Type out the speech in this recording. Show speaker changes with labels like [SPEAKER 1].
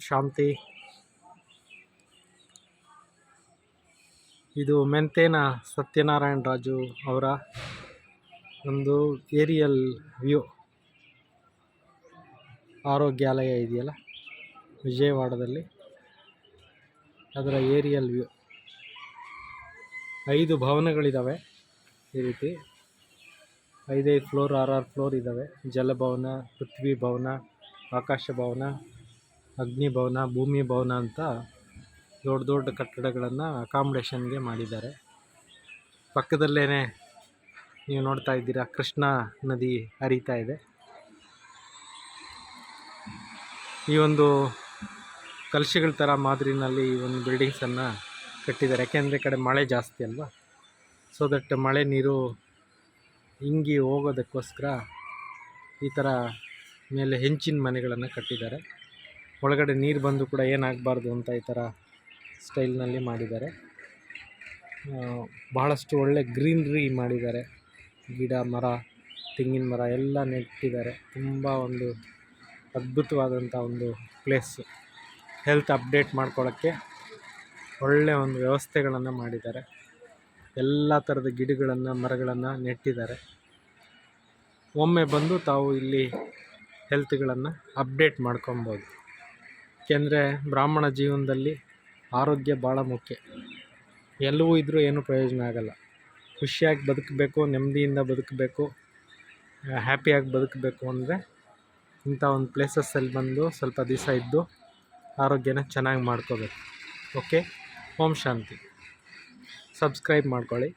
[SPEAKER 1] ಶಾಂತಿ. ಇದು ಮೆಂತೇನ ಸತ್ಯನಾರಾಯಣ ರಾಜು ಅವರ ಒಂದು ಏರಿಯಲ್ ವ್ಯೂ. ಆರೋಗ್ಯಾಲಯ ಇದೆಯಲ್ಲ? ವಿಜಯವಾಡದಲ್ಲಿ. ಅದರ ಏರಿಯಲ್ ವ್ಯೂ. ಐದು ಭವನಗಳಿದ್ದಾವೆ ಈ ರೀತಿ. ಐದೈದು ಫ್ಲೋರ್ ಆರಾರು ಫ್ಲೋರ್ ಇದ್ದಾವೆ ಜಲಭವನ, ಪೃಥ್ವಿ ಭವನ, ಆಕಾಶ ಭವನ ಅಗ್ನಿ ಭವನ ಭೂಮಿ ಭವನ ಅಂತ ದೊಡ್ಡ ದೊಡ್ಡ ಕಟ್ಟಡಗಳನ್ನು ಅಕಾಮ್ಡೇಷನ್ಗೆ ಮಾಡಿದ್ದಾರೆ. ಪಕ್ಕದಲ್ಲೇ ನೀವು ನೋಡ್ತಾ ಇದ್ದೀರಾ ಕೃಷ್ಣ ನದಿ ಹರಿತಾ ಇದೆ. ಈ ಒಂದು ಕಲಶಗಳ ಥರ ಮಾದರಿನಲ್ಲಿ ಈ ಒಂದು ಬಿಲ್ಡಿಂಗ್ಸನ್ನು ಕಟ್ಟಿದ್ದಾರೆ. ಯಾಕೆಂದರೆ ಕಡೆ ಮಳೆ ಜಾಸ್ತಿ ಅಲ್ವಾ? ಸೊ ದಟ್ ಮಳೆ ನೀರು ಇಂಗಿ ಹೋಗೋದಕ್ಕೋಸ್ಕರ ಈ ಥರ ಮೇಲೆ ಹೆಂಚಿನ ಮನೆಗಳನ್ನು ಕಟ್ಟಿದ್ದಾರೆ. ಒಳಗಡೆ ನೀರು ಬಂದು ಕೂಡ ಏನಾಗಬಾರ್ದು ಅಂತ ಈ ಥರ ಸ್ಟೈಲ್ನಲ್ಲಿ ಮಾಡಿದ್ದಾರೆ. ಬಹಳಷ್ಟು ಒಳ್ಳೆ ಗ್ರೀನ್ರಿ ಮಾಡಿದ್ದಾರೆ. ಗಿಡ, ಮರ, ತೆಂಗಿನ ಮರ ಎಲ್ಲ ನೆಟ್ಟಿದ್ದಾರೆ. ತುಂಬ ಒಂದು ಅದ್ಭುತವಾದಂಥ ಒಂದು ಪ್ಲೇಸು. ಹೆಲ್ತ್ ಅಪ್ಡೇಟ್ ಮಾಡ್ಕೊಳ್ಳೋಕ್ಕೆ ಒಳ್ಳೆಯ ಒಂದು ವ್ಯವಸ್ಥೆಗಳನ್ನು ಮಾಡಿದ್ದಾರೆ. ಎಲ್ಲ ಥರದ ಗಿಡಗಳನ್ನು, ಮರಗಳನ್ನು ನೆಟ್ಟಿದ್ದಾರೆ. ಒಮ್ಮೆ ಬಂದು ತಾವು ಇಲ್ಲಿ ಹೆಲ್ತ್ಗಳನ್ನು ಅಪ್ಡೇಟ್ ಮಾಡ್ಕೊಬೋದು. ಏಕೆಂದರೆ ಬ್ರಾಹ್ಮಣ ಜೀವನದಲ್ಲಿ ಆರೋಗ್ಯ ಭಾಳ ಮುಖ್ಯ. ಎಲ್ಲವೂ ಇದ್ದರೂ ಏನೂ ಪ್ರಯೋಜನ ಆಗಲ್ಲ. ಖುಷಿಯಾಗಿ ಬದುಕಬೇಕು, ನೆಮ್ಮದಿಯಿಂದ ಬದುಕಬೇಕು ಹ್ಯಾಪಿಯಾಗಿ ಬದುಕಬೇಕು ಅಂದರೆ ಇಂಥ ಒಂದು ಪ್ಲೇಸಸ್ಸಲ್ಲಿ ಬಂದು ಸ್ವಲ್ಪ ದಿವಸ ಇದ್ದು ಆರೋಗ್ಯನ ಚೆನ್ನಾಗಿ ಮಾಡ್ಕೋಬೇಕು. ಓಕೆ? ಓಂ ಶಾಂತಿ. ಸಬ್ಸ್ಕ್ರೈಬ್ ಮಾಡ್ಕೊಳ್ಳಿ.